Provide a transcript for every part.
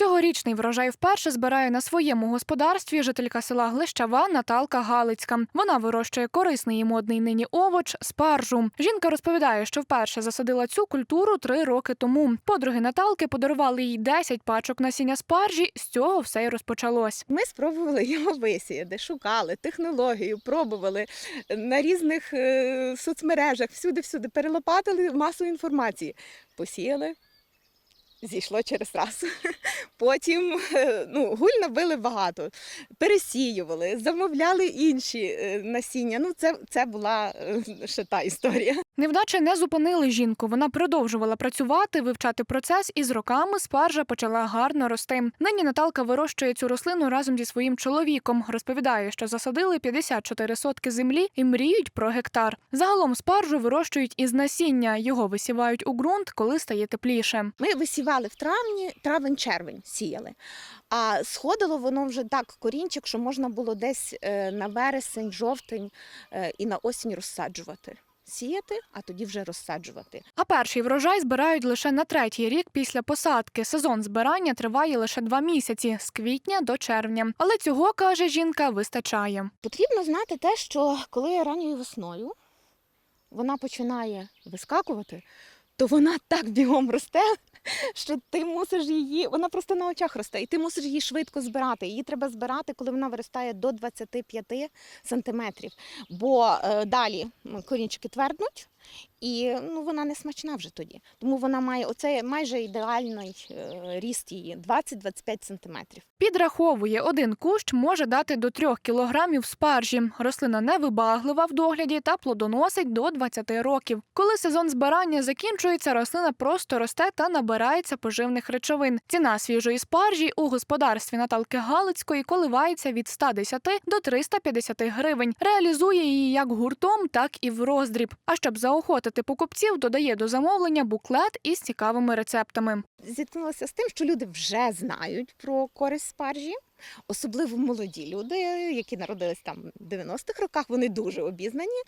Цьогорічний врожай вперше збирає на своєму господарстві жителька села Глищава Наталка Галицька. Вона вирощує корисний і модний нині овоч спаржу. Жінка розповідає, що вперше засадила цю культуру три роки тому. Подруги Наталки подарували їй 10 пачок насіння спаржі. З цього все й розпочалось. Ми спробували його висіяти, шукали технологію, пробували на різних е, соцмережах, всюди-всюди перелопатили масу інформації. Посіяли, зійшло через раз. Потім е, ну, гуль набили багато, пересіювали, замовляли інші е, насіння. Ну, це, це була е, ще та історія. Невдачі не зупинили жінку. Вона продовжувала працювати, вивчати процес, і з роками спаржа почала гарно рости. Нині Наталка вирощує цю рослину разом зі своїм чоловіком. Розповідає, що засадили 54 сотки землі і мріють про гектар. Загалом спаржу вирощують із насіння. Його висівають у ґрунт, коли стає тепліше. Ми висівали в травні, травень-червень сіяли. А сходило воно вже так корінчик, що можна було десь е, на вересень, жовтень е, і на осінь розсаджувати. Сіяти, а тоді вже розсаджувати. А перший врожай збирають лише на третій рік після посадки. Сезон збирання триває лише два місяці з квітня до червня. Але цього каже жінка, вистачає. Потрібно знати те, що коли ранньою весною вона починає вискакувати, то вона так бігом росте, що ти мусиш її, вона просто на очах росте, і ти мусиш її швидко збирати. Її треба збирати, коли вона виростає до 25 сантиметрів. Бо е, далі корінчики тверднуть, і ну, вона не смачна вже тоді. Тому вона має оце майже ідеальний е, ріст її 20-25 сантиметрів. Підраховує, один кущ може дати до 3 кілограмів спаржі. Рослина невибаглива в догляді та плодоносить до 20 років. Коли сезон збирання закінчується, рослина просто росте та набирається поживних речовин. Ціна свіжої спаржі у господарстві Наталки Галицької коливається від 110 до 350 гривень. Реалізує її як гуртом, так і в роздріб. А щоб заохотити покупців, додає до замовлення буклет із цікавими рецептами. зіткнулася з тим, що люди вже знають про користь спаржі. Особливо молоді люди, які народились там в 90-х роках, вони дуже обізнані,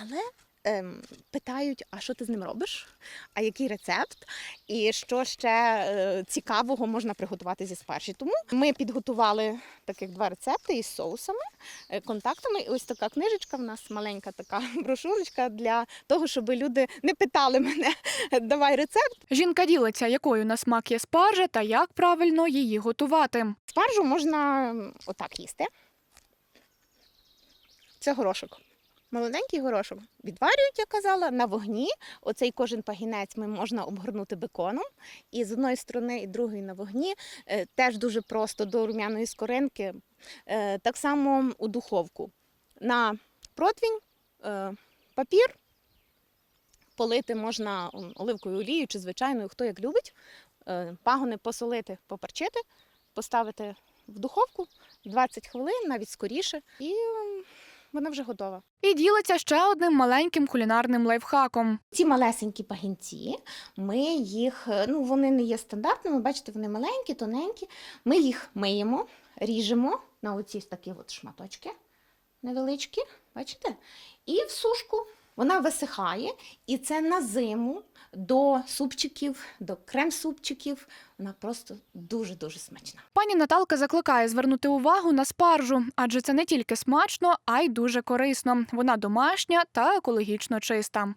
але ем, питають, а що ти з ним робиш? А який рецепт? І що ще е, цікавого можна приготувати зі спаржі? Тому ми підготували таких два рецепти із соусами, е, контактами. І ось така книжечка в нас маленька така брошурочка для того, щоб люди не питали мене, давай рецепт. Жінка ділиться, якою на смак є спаржа та як правильно її готувати. Спаржу можна отак їсти. Це горошок. Молоденький горошок. Відварюють, я казала, на вогні. Оцей кожен пагінець ми можна обгорнути беконом. І з одної сторони, і другої на вогні. Е, Теж дуже просто до рум'яної скоринки. Е, Так само у духовку. На противень, е, папір. Полити можна оливковою олією чи звичайною, хто як любить. Пагони посолити, поперчити поставити в духовку 20 хвилин, навіть скоріше, і вона вже готова. І ділиться ще одним маленьким кулінарним лайфхаком. Ці малесенькі пагінці, ми їх, е, ну вони не є стандартними, бачите, вони маленькі, тоненькі. Ми їх миємо, ріжемо на оці такі от шматочки невеличкі, бачите? І в сушку вона висихає, і це на зиму до супчиків, до крем-супчиків. Вона просто дуже-дуже смачна. Пані Наталка закликає звернути увагу на спаржу, адже це не тільки смачно, а й дуже корисно. Вона домашня та екологічно чиста.